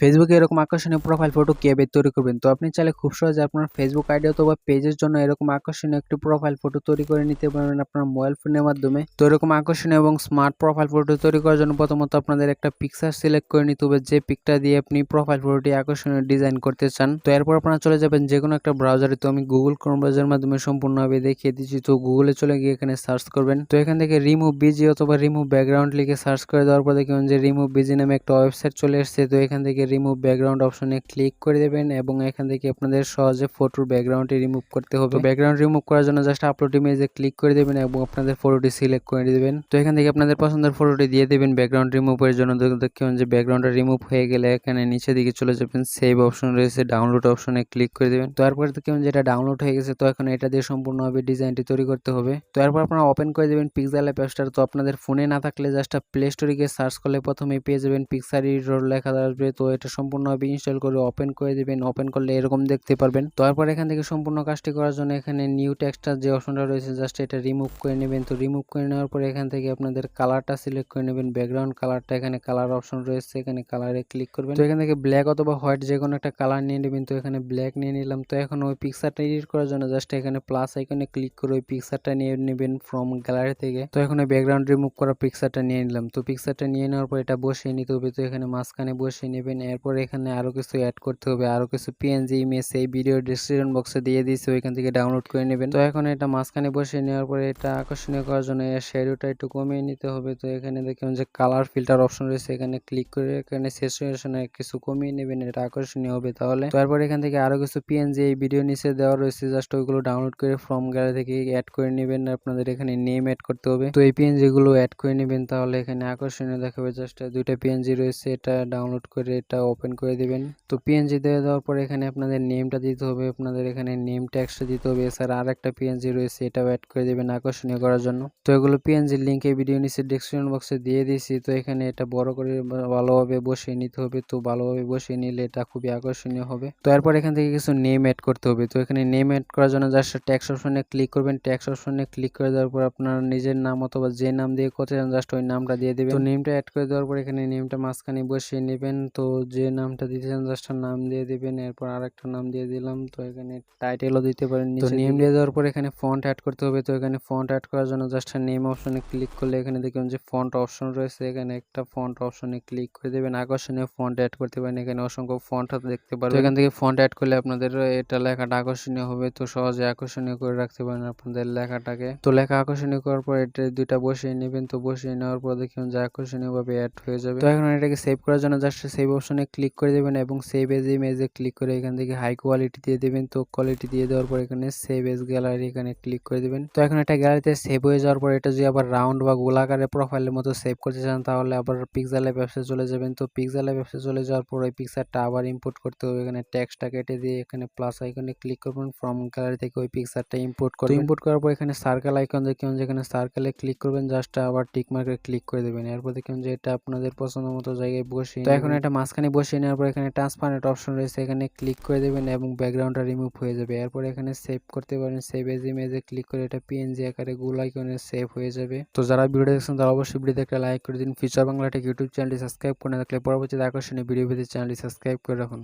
ফেসবুকে এরকম আকর্ষণীয় প্রোফাইল ফটো কীভাবে তৈরি করবেন? তো আপনি চাইলে খুব সহজে আপনার ফেসবুক আইডি অথবা পেজের জন্য এরকম আকর্ষণীয় একটি প্রোফাইল ফটো তৈরি করে নিতে পারবেন আপনার মোবাইল ফোনের মাধ্যমে। তো এরকম আকর্ষণীয় এবং স্মার্ট প্রোফাইল ফটো তৈরি করার জন্য প্রথমত আপনাদের একটা পিকচার সিলেক্ট করে নিতে হবে, যে পিকটা দিয়ে আপনি প্রোফাইল ফটোটি আকর্ষণীয় ডিজাইন করতে চান। তো এরপর আপনারা চলে যাবেন যে কোনো একটা ব্রাউজারে তো আমি গুগল ক্রোম ব্রাউজারের মাধ্যমে সম্পূর্ণভাবে দেখিয়ে দিচ্ছি। তো গুগলে চলে গিয়ে এখানে সার্চ করবেন। তো এখান থেকে রিমুভ বিজি অথবা রিমুভ ব্যাকগ্রাউন্ড লিখে সার্চ করে দেওয়ার পর দেখবেন যে রিমুভ বিজি নামে একটা ওয়েবসাইট চলে এসেছে। তো এখান থেকে রিমুভ ব্যাকগ্রাউন্ড অপশনে ক্লিক করে দেবেন এবং এখান থেকে আপনাদের সহজে ফটোর ব্যাকগ্রাউন্ডটি রিমুভ করতে হবে। ব্যাকগ্রাউন্ড রিমুভ করার জন্য জাস্ট আপলোড ইমেজে ক্লিক করে দেবেন এবং আপনাদের ফটোটি সিলেক্ট করে দেবেন। তো এখান থেকে আপনাদের পছন্দের ফটোটি দিয়ে দেবেন ব্যাকগ্রাউন্ড রিমুভের জন্য। দেখবেন যে ব্যাকগ্রাউন্ডটা রিমুভ হয়ে গেলে এখানে নিচে দিকে চলে যাবেন সেভ অপশন রয়েছে ডাউনলোড অপশনে ক্লিক করে দেবেন। তো এরপরে দেখবেন যেটা ডাউনলোড হয়ে গেছে, তো এখন এটা দিয়ে সম্পূর্ণভাবে ডিজাইনটি তৈরি করতে হবে। তো এরপর আপনারা ওপেন করে দেবেন পিক্সেল অ্যাপ স্টোর তো আপনাদের ফোনে না থাকলে জাস্ট প্লে স্টোরে গিয়ে সার্চ করলে প্রথমে পেয়ে যাবেন পিক্সার এডিটর লেখা আসবে তো এটা সম্পূর্ণভাবে ইনস্টল করে ওপেন করে দেবেন। ওপেন করলে এরকম দেখতে পারবেন। তারপর এখান থেকে সম্পূর্ণ কাজটি করার জন্য এখানে নিউ টেক্সটার যে অপশনটা রয়েছে জাস্ট এটা রিমুভ করে নেবেন। তো রিমুভ করে নেওয়ার পরে এখান থেকে আপনাদের কালারটা সিলেক্ট করে নেবেন। ব্যাকগ্রাউন্ড কালারটা এখানে কালার অপশন রয়েছে। এখানে কালারে ক্লিক করবেন। তো এখান থেকে ব্ল্যাক অথবা হোয়াইট যে কোনো একটা কালার নিয়ে নেবেন। তো এখানে ব্ল্যাক নিয়ে নিলাম। তো এখন ওই পিকচারটা এডিট করার জন্য জাস্ট এখানে প্লাস আইকনে ক্লিক করে ওই পিকচারটা নিয়ে নেবেন ফ্রম গ্যালারি থেকে। তো এখন ব্যাকগ্রাউন্ড রিমুভ করা পিকচারটা নিয়ে নিলাম। তো পিকচারটা নিয়ে নেওয়ার পর এটা বসিয়ে নিতে হবে। তো এখানে মাঝখানে বসিয়ে নেবেন। এরপর এখানে আরও কিছু অ্যাড করতে হবে, আরও কিছু পিএনজি ইমেজ এই ভিডিও ডিসক্রিপশন বক্সে দিয়ে দিয়েছি, ওইখান থেকে ডাউনলোড করে নেবেন। তো এখন এটা মাঝখানে বসিয়ে নেওয়ার পরে এটা আকর্ষণীয় করার জন্য এর শ্যাডোটা একটু কমিয়ে নিতে হবে। তো এখানে দেখুন যে কালার ফিল্টার অপশন রয়েছে, এখানে ক্লিক করে এখানে সেচুয়েশনে কিছু কমিয়ে নেবেন, এটা আকর্ষণীয় হবে তাহলে। তারপর এখান থেকে আরও কিছু পিএনজি এই ভিডিও নিচে দেওয়া রয়েছে জাস্ট ওইগুলো ডাউনলোড করে ফর্ম গ্যালারি থেকে অ্যাড করে নেবেন আপনাদের এখানে নেম অ্যাড করতে হবে। তো এই পিএনজি গুলো অ্যাড করে নেবেন, তাহলে এখানে আকর্ষণীয় দেখাবে জাস্ট দুইটা পিএনজি রয়েছে, এটা ডাউনলোড করে এটা ওপেন করে দিবেন। তো পিএনজি দিয়ে দেওয়ার পর এখানে আপনাদের নেমটা দিতে হবে, আপনাদের এখানে নেম ট্যাক্সটা দিতে হবে। এছাড়া আর একটা পিএনজি রয়েছে, এটাও অ্যাড করে দেবেন আকর্ষণীয় করার জন্য। তো এগুলো পিএনজি লিঙ্ক এই ভিডিও নিচে ডিসক্রিপশন বক্সে দিয়ে দিয়েছি। তো এখানে এটা বড় করে ভালোভাবে বসিয়ে নিতে হবে। তো ভালোভাবে বসিয়ে নিলে এটা খুবই আকর্ষণীয় হবে। তো এরপর এখান থেকে কিছু নেম অ্যাড করতে হবে। তো এখানে নেম অ্যাড করার জন্য জাস্ট ট্যাক্স অপশনে ক্লিক করবেন। ট্যাক্স অপশনে ক্লিক করে দেওয়ার পর আপনার নিজের নাম অথবা যে নাম দিয়ে করতে চান জাস্ট ওই নামটা দিয়ে দেবেন। তো নেমটা অ্যাড করে দেওয়ার পর এখানে নেমটা মাঝখানে বসিয়ে নেবেন। তো যে নামটা দিতে চান জাস্ট নাম দিয়ে দিবেন এরপর আরেকটা নাম দিয়ে দিলাম তো এখানে টাইটেলও দিতে পারেন তো নেম দিয়ে দেওয়ার পর এখানে ফন্ট অ্যাড করতে হবে তো এখানে ফন্ট অ্যাড করার জন্য জাস্ট নেম অপশনে ক্লিক করলে এখানে দেখবেন যে ফন্ট অপশন রয়েছে এখানে একটা ফন্ট অপশনে ক্লিক করে দেবেন। আকর্ষণীয় ফন্ট অ্যাড করতে পারেন এখানে অসংখ্য ফন্ট দেখতে পারবেন। এখান থেকে ফন্ট অ্যাড করলে আপনাদের এটা লেখাটা আকর্ষণীয় হবে তো সহজে আকর্ষণীয় করে রাখতে পারেন আপনাদের লেখাটাকে। তো লেখা আকর্ষণীয় করার পর এটা দুইটা বসিয়ে নেবেন তো বসিয়ে নেওয়ার পর দেখবেন যে আকর্ষণীয় ভাবে অ্যাড হয়ে যাবে। তো এখন এটাকে সেভ করার জন্য জাস্ট সেভ অপশনে ক্লিক করে দেবেন এবং সেভ এজ ইমেজে ক্লিক করে এখান থেকে হাই কোয়ালিটি দিয়ে দেবেন। তো কোয়ালিটি দিয়ে দেওয়ার পর এখানে সেভ এজ গ্যালারি এখানে ক্লিক করে দেবেন। তো এখন এটা গ্যালারিতে সেভ হয়ে যাওয়ার পর এটা যদি আবার রাউন্ড বা গোলাকারে প্রোফাইলের মতো সেভ করতে চান তাহলে আবার পিক্সেলের ব্যবসা চলে যাবেন। তো পিক্সেলের ব্যবসা চলে যাওয়ার পর ওই পিকচারটা আবার ইম্পোর্ট করতে হবে। এখানে ট্যাক্সটা কেটে দিয়ে এখানে প্লাস আইকনে ক্লিক করবেন। ফ্রম গ্যালারি থেকে ওই পিকচারটা ইম্পোর্ট করবেন। ইম্পোর্ট করার পর এখানে সার্কেল আইকন দেখবেন যেখানে সার্কেলে ক্লিক করবেন জাস্ট আবার টিক মার্কে ক্লিক করে দেবেন। এরপর দেখুন যে এটা আপনাদের পছন্দ মতো জায়গায় বসে তো এখন এটা মাঝখানে বসিয়ে নেওয়ার পর এখানে ট্রান্সপারেন্ট অপশন রয়েছে। এখানে ক্লিক করে দেবেন এবং ব্যাকগ্রাউন্ডটা রিমুভ হয়ে যাবে। এরপর এখানে সেভ করতে পারেন। সেভ এজ ইমেজে ক্লিক করে এটা পিএনজি আকারে গুল আইকনে সেভ হয়ে যাবে। তো যারা ভিডিও দেখছেন, তারা অবশ্যই ভিডিও একটা লাইক করে দিন। ফিউচার বাংলা টেক ইউটিউব চ্যানেলটি সাবস্ক্রাইব করে না থাকলে পরবর্তীতে আকর্ষণীয় ভিডিও পেতে চ্যানেলটি সাবস্ক্রাইব করে রাখুন।